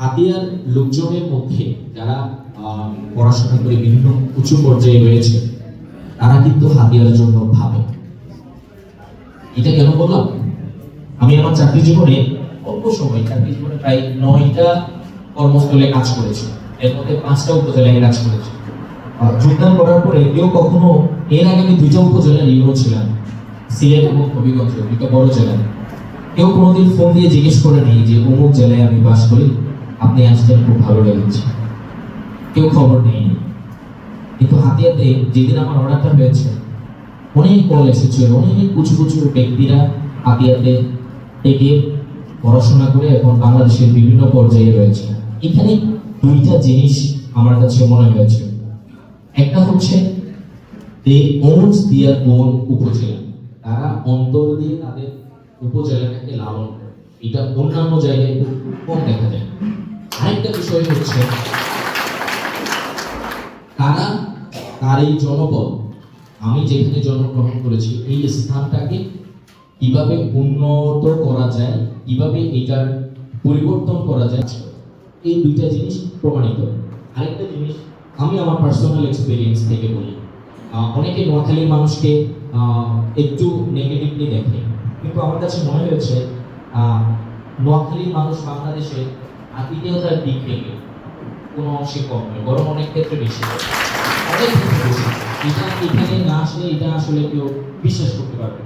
হাতিয়ার লোকজনের মধ্যে যারা পড়াশোনা করে বিভিন্ন উঁচু পর্যায়ে রয়েছে, তারা কিন্তু হাতিয়ার জন্য ভাবে। এটা কেন বললাম? আমি আমার চাকরি জীবনে অল্প সময়, চাকরি জীবনে প্রায় নয়টা কর্মস্থলে কাজ করেছি। এর মধ্যে পাঁচটা উপজেলায় কাজ করেছি। যোগদান করার পরে কেউ কখনো, এর আগে আমি দুইটা উপজেলার ইউরো ছিলাম, সিলেট এবং হবিগঞ্জ, দুইটা বড় জেলা কেউ কোনোদিন ফোন দিয়ে জিজ্ঞেস করে নেই যে অমুক জেলায় আমি বাস করি। আপনি আসছেন খুব ভালো লেগেছে। কেউ খবর নেই। কিন্তু হাতিয়াতে যেদিন আমার অর্ডারটা হয়েছে, অনেক কল এসেছিল, অনেক কুচু কুচু ব্যক্তিরা হাতিয়াতে থেকে পড়াশোনা করে এখন বাংলাদেশের বিভিন্ন পর্যায়ে রয়েছে। এখানে দুইটা জিনিস আমার কাছে মনে হয়েছে। একটা হচ্ছে দে দিয়ার ওন উপজেলা। তারা অন্তর দিয়ে তাদের উপজেলাটাকে লালন করে। এটা অন্যান্য জায়গায় কম দেখা যায়। আরেকটা বিষয় হচ্ছে, তারা তার এই জনপদ, আমি যেখানে জন্মগ্রহণ করেছি, এই স্থানটাকে কীভাবে উন্নত করা যায়, কীভাবে এটার পরিবর্তন করা যায়, এই দুইটা জিনিস প্রমাণিত। আরেকটা জিনিস আমি আমার পার্সোনাল এক্সপিরিয়েন্স থেকে বলি। অনেকে নোয়াখালীর মানুষকে একটু নেগেটিভলি দেখে, কিন্তু আমার কাছে মনে হয়েছে নোয়াখালীর মানুষ বাংলাদেশে আতিথেয়তার দিক থেকে কোনো অংশে কম নয়, বরং অনেক ক্ষেত্রে বেশি অনেক ক্ষেত্রে বেশি এটা এখানে না আসলে এটা আসলে কেউ বিশ্বাস করতে পারবে।